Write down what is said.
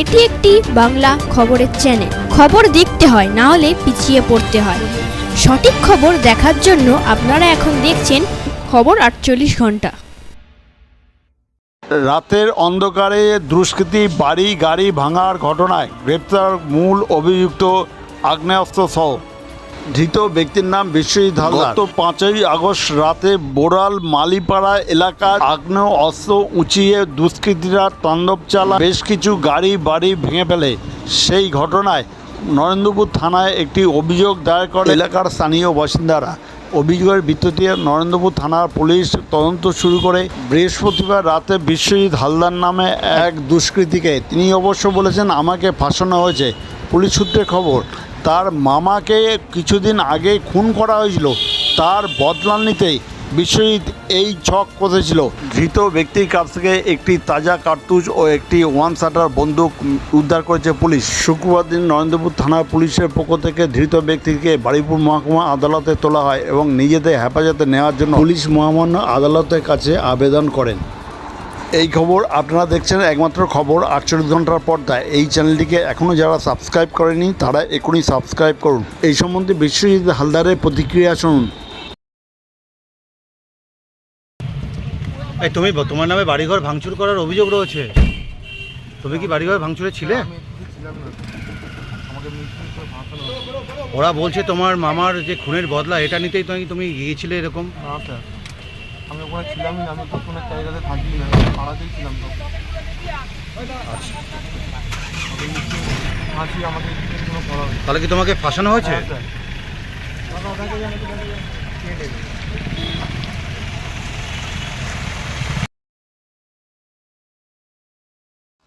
এটি একটি বাংলা খবরের চ্যানেল খবর দেখতে হয়, না হলে পিছিয়ে পড়তে হয়। সঠিক খবর দেখার জন্য আপনারা এখন দেখছেন খবর আটচল্লিশ ঘণ্টা। রাতের অন্ধকারে দুষ্কৃতি বাড়ি গাড়ি ভাঙার ঘটনায় গ্রেপ্তার মূল অভিযুক্ত আগ্নেয়াস্ত্র সহ ধৃত ব্যক্তির নাম বিশ্বজিৎ হালদার। গত পাঁচই আগস্ট রাতে বোরাল মালিপাড়া এলাকার আগ্নেয় অস্ত্র উঁচিয়ে দুষ্কৃতীরা তাণ্ডব চালা বেশ কিছু গাড়ি বাড়ি ভেঙে ফেলে। সেই ঘটনায় নরেন্দ্রপুর থানায় একটি অভিযোগ দায়ের করে। এলাকার স্থানীয় বাসিন্দারা অভিযোগের ভিত্তিতে নরেন্দ্রপুর থানার পুলিশ তদন্ত শুরু করে। বৃহস্পতিবার রাতে বিশ্বজিৎ হালদার নামে এক দুষ্কৃতীকে। তিনি অবশ্য বলেছেন আমাকে ফাঁসানো হয়েছে। পুলিশ সূত্রে খবর তার মামাকে কিছুদিন আগে খুন করা হয়েছিল। তার বদলা নিতেই বিশ্বজিৎ এই ছক কষেছিল। ধৃত ব্যক্তির কাছ থেকে একটি তাজা কার্তুজ ও একটি ওয়ান শাটার বন্দুক উদ্ধার করেছে পুলিশ। শুক্রবার দিন নরেন্দ্রপুর থানার পুলিশের পক্ষ থেকে ধৃত ব্যক্তিকে বারুইপুর মহকুমা আদালতে তোলা হয় এবং নিজেদের হেফাজতে নেওয়ার জন্য পুলিশ মহামান্য আদালতের কাছে আবেদন করেন। এই খবর আপনারা দেখছেন একমাত্র খবর আটচল্লিশ ঘণ্টার পর্দায়। এই চ্যানেলটিকে এখনও যারা সাবস্ক্রাইব করেনি তারা এখনই সাবস্ক্রাইব করুন। এই সম্বন্ধে বিশ্বজিৎ হালদারের প্রতিক্রিয়া শুনুন। এই তুমি তোমার নামে বাড়িঘর ভাঙচুর করার অভিযোগ রয়েছে। তুমি কি বাড়িঘর ভাঙচুরে ছিলে? ওরা বলছে তোমার মামার যে খুনের বদলা এটা নিতেই তুমি তুমি গিয়েছিলে এরকম। না স্যার আমি ওখানে ছিলামই না আমি তো কোনো জায়গাতে থাকি না পাড়াতেই ছিলাম তো। ফাঁসি আমাকে কোনো করা। তাহলে কি তোমাকে ফাঁসানো হয়েছে হ্যাঁ, স্যার